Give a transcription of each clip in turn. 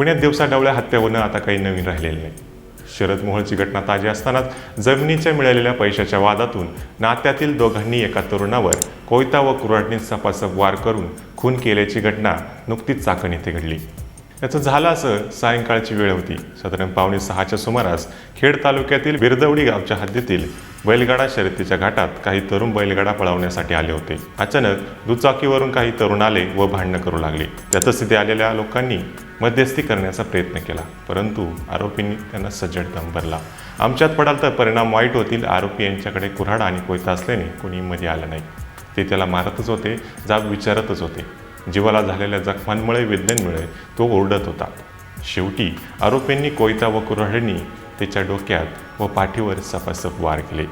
पुण्यात दिवसाडवळ्या हत्या होणं आता काही नवीन राहिलेलं नाही. शरद मोहोळची घटना ताजी असतानाच जमिनीच्या मिळालेल्या पैशाच्या वादातून नात्यातील दोघांनी एका तरुणावर कोयता व कुऱ्हाडीने सपासप वार करून खून केल्याची घटना नुकतीच चाकण येथे घडली. याचं झालं असं सायंकाळची वेळ होती. साधारण पावणे सहाच्या सुमारास खेड तालुक्यातील बिरदवडी गावच्या हद्दीतील बैलगाडा शर्यतीच्या घाटात काही तरुण बैलगाडा पळवण्यासाठी आले होते. अचानक दुचाकीवरून काही तरुण आले व भांडणं करू लागले. त्यातच तिथे आलेल्या लोकांनी मध्यस्थी करण्याचा प्रयत्न केला परंतु आरोपींनी त्यांना सज्जड दम भरला. आमच्यात पडाल तर परिणाम वाईट होतील आरोपी यांच्याकडे कुऱ्हाड आणि कोयता असल्याने कोणी मध्ये आलं नाही. ते त्याला मारतच होते जाब विचारतच होते. जीवाला झालेल्या जखमांमुळे वेदनेमुळे तो ओरडत होता. शेवटी आरोपींनी कोयता व कुऱ्हाडींनी त्याच्या डोक्यात व पाठीवर सपासप वार केले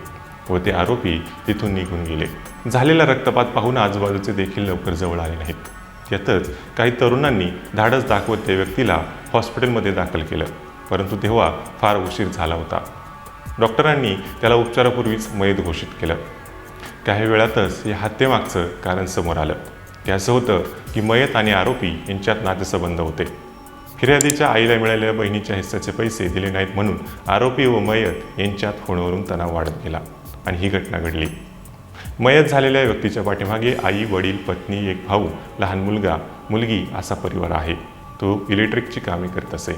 व ते आरोपी तिथून निघून गेले. झालेला रक्तपात पाहून आजूबाजूचे देखील लवकर जवळ आले नाहीत. यातच काही तरुणांनी धाडस दाखवत त्या व्यक्तीला हॉस्पिटलमध्ये दाखल केलं परंतु तेव्हा फार उशीर झाला होता. डॉक्टरांनी त्याला उपचारापूर्वीच मयत घोषित केलं. काही वेळातच या हत्येमागचं कारण समोर आलं. ते असं होतं की मयत आणि आरोपी यांच्यात नातेसंबंध होते. फिर्यादीच्या आईला मिळालेल्या बहिणीच्या हिस्साचे पैसे दिले नाहीत म्हणून आरोपी व मयत यांच्यात फोनवरून तणाव वाढत गेला आणि ही घटना घडली. मयत झालेल्या व्यक्तीच्या पाठीमागे आई वडील पत्नी एक भाऊ लहान मुलगा मुलगी असा परिवार आहे. तो इलेक्ट्रिकची कामे करत असे.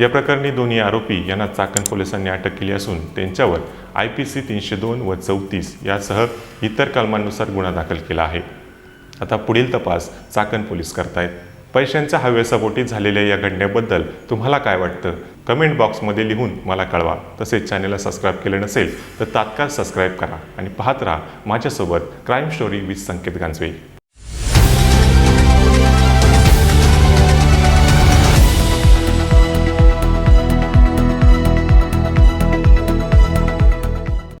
या प्रकरणी दोन्ही आरोपी यांना चाकण पोलिसांनी अटक केली असून त्यांच्यावर आय पी सी तीनशे दोन व चौतीस यासह इतर कलमांनुसार गुन्हा दाखल केला आहे. आता पुढील तपास चाकण पोलीस करतायत. पैशांच्या हवेसापोटी झालेल्या या घटनेबद्दल तुम्हाला काय वाटतं? कमेंट बॉक्समध्ये लिहून मला कळवा. तसेच चॅनलला सबस्क्राईब केले नसेल तर तात्काळ सबस्क्राईब करा आणि पाहत राहा माझ्यासोबत crime story with Sanket Ganjawe.